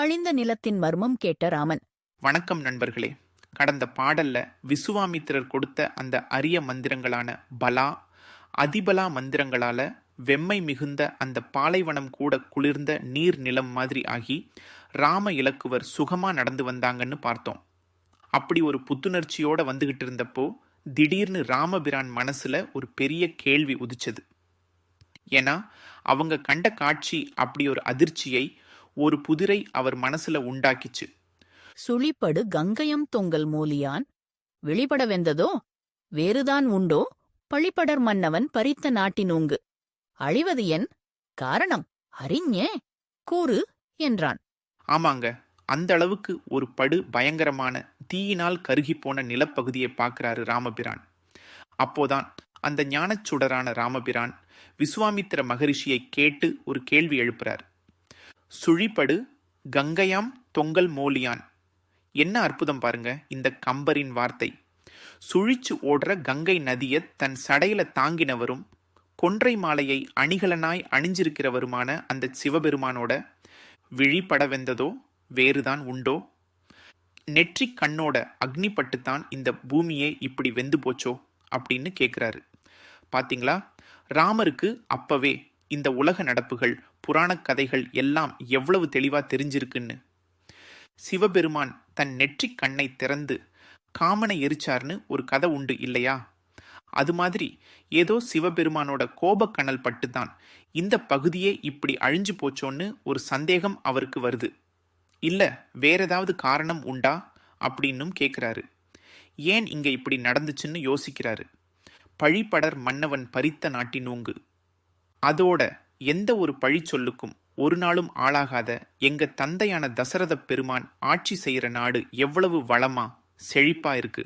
அழிந்த நிலத்தின் மர்மம் கேட்ட ராமன். வணக்கம் நண்பர்களே. கடந்த பாடல்ல விசுவாமித்திரர் கொடுத்த அந்த அரிய மந்திரங்களான பலா அதிபலா மந்திரங்களால வெம்மை மிகுந்த அந்த பாலைவனம் கூட குளிர்ந்த நீர் நிலம் மாதிரி ஆகி ராம இலக்குவர் சுகமா நடந்து வந்தாங்கன்னு பார்த்தோம். அப்படி ஒரு புத்துணர்ச்சியோட வந்துகிட்டு இருந்தப்போ திடீர்னு ராமபிரான் மனசுல ஒரு பெரிய கேள்வி உதிச்சது. ஏன்னா அவங்க கண்ட காட்சி அப்படி ஒரு அதிர்ச்சியை ஒரு புதிரை அவர் மனசுல உண்டாக்கிச்சு. சுழிப்படு கங்கயம் தொங்கல் மூலியான். வெளிப்பட வெந்ததோ? வேறுதான் உண்டோ? பழிப்படர் மன்னவன் பறித்த நாட்டினூங்கு அழிவது என் காரணம் அறிஞே கூறு என்றான். ஆமாங்க அந்த அளவுக்கு ஒரு படு பயங்கரமான தீயினால் கருகிப்போன நிலப்பகுதியை பார்க்கறாரு ராமபிரான். அப்போதான் அந்த ஞானச் சுடரான ராமபிரான் விஸ்வாமித்திர மகரிஷியை கேட்டு ஒரு கேள்வி எழுப்புறார். சுழிப்படு கங்கையாம் தொங்கல் மோலியான். என்ன அற்புதம் பாருங்க இந்த கம்பரின் வார்த்தை. சுழிச்சு ஓடுற கங்கை நதியை தன் சடையில தாங்கினவரும் கொன்றை மாலையை அணிகலனாய் அணிஞ்சிருக்கிறவருமான அந்த சிவபெருமானோட விழிப்பட வெந்ததோ வேறுதான் உண்டோ? நெற்றி கண்ணோட அக்னிப்பட்டுத்தான் இந்த பூமியே இப்படி வெந்து போச்சோ? அப்படின்னு கேட்குறாரு பார்த்தீங்களா ராமருக்கு அப்பவே இந்த உலக நடப்புகள் புராணக் கதைகள் எல்லாம் எவ்வளவு தெளிவாக தெரிஞ்சிருக்குன்னு. சிவபெருமான் தன் நெற்றிக் கண்ணை திறந்து காமனை எரிச்சார்னு ஒரு கதை உண்டு இல்லையா? அது மாதிரி ஏதோ சிவபெருமானோட கோபக்கணல் பட்டுதான் இந்த பகுதியே இப்படி அழிஞ்சு போச்சோன்னு ஒரு சந்தேகம் அவருக்கு வருது. இல்லை வேற ஏதாவது காரணம் உண்டா? அப்படின்னும் கேட்குறாரு ஏன் இங்கே இப்படி நடந்துச்சுன்னு யோசிக்கிறாரு. பழிப்படர் மன்னவன் பறித்த நாட்டினூங்கு அதோட எந்த ஒரு பழி சொல்லுக்கும் ஒரு நாளும் ஆளாகாத எங்க தந்தையான தசரத பெருமான் ஆட்சி செய்கிற நாடு எவ்வளவு வளமா செழிப்பா இருக்கு.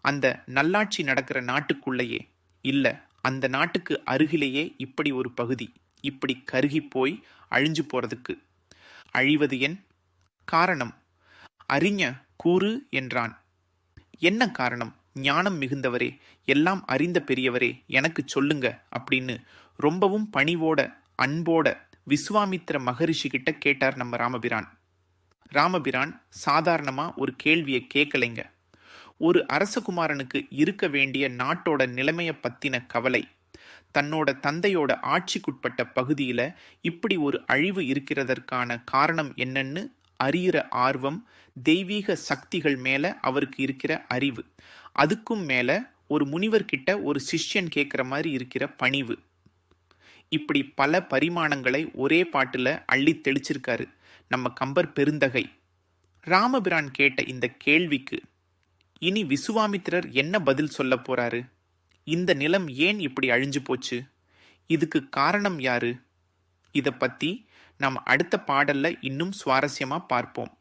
அந்த நல்லாட்சி நடக்கிற நாட்டுக்குள்ளேயே இல்ல அந்த நாட்டுக்கு அருகிலேயே இப்படி ஒரு பகுதி இப்படி கருகி போய் அழிஞ்சு போறதுக்கு. அழிவது என் காரணம். அறிஞ கூறு என்றான். என்ன காரணம்? ஞானம் மிகுந்தவரே எல்லாம் அறிந்த பெரியவரே எனக்கு சொல்லுங்க அப்படின்னு ரொம்பவும் பணிவோட அன்போட விஸ்வாமித்ர மகரிஷி கிட்ட கேட்டார் நம்ம ராமபிரான். ராமபிரான் சாதாரணமா ஒரு கேள்வியை கேட்கலைங்க ஒரு அரசகுமாரனுக்கு இருக்க வேண்டிய நாட்டோட நிலைமையை பத்தின கவலை தன்னோட தந்தையோட ஆட்சிக்குட்பட்ட பகுதியில் இப்படி ஒரு அழிவு இருக்கிறதற்கான காரணம் என்னன்னு அறியிற ஆர்வம் தெய்வீக சக்திகள் மேல அவருக்கு இருக்கிற அறிவு. அதுக்கும் மேல ஒரு முனிவர்கிட்ட ஒரு சிஷ்யன் கேட்குற மாதிரி இருக்கிற பணிவு. இப்படி பல பரிமாணங்களை ஒரே பாட்டில் அள்ளி தெளிச்சிருக்காரு நம்ம கம்பர் பெருந்தகை. ராமபிரான் கேட்ட இந்த கேள்விக்கு இனி விசுவாமித்திரர் என்ன பதில் சொல்ல போறாரு? இந்த நிலம் ஏன் இப்படி அழிஞ்சு போச்சு? இதுக்கு காரணம் யாரு? இதை பத்தி நாம் அடுத்த பாடல்ல இன்னும் சுவாரஸ்யமா பார்ப்போம்.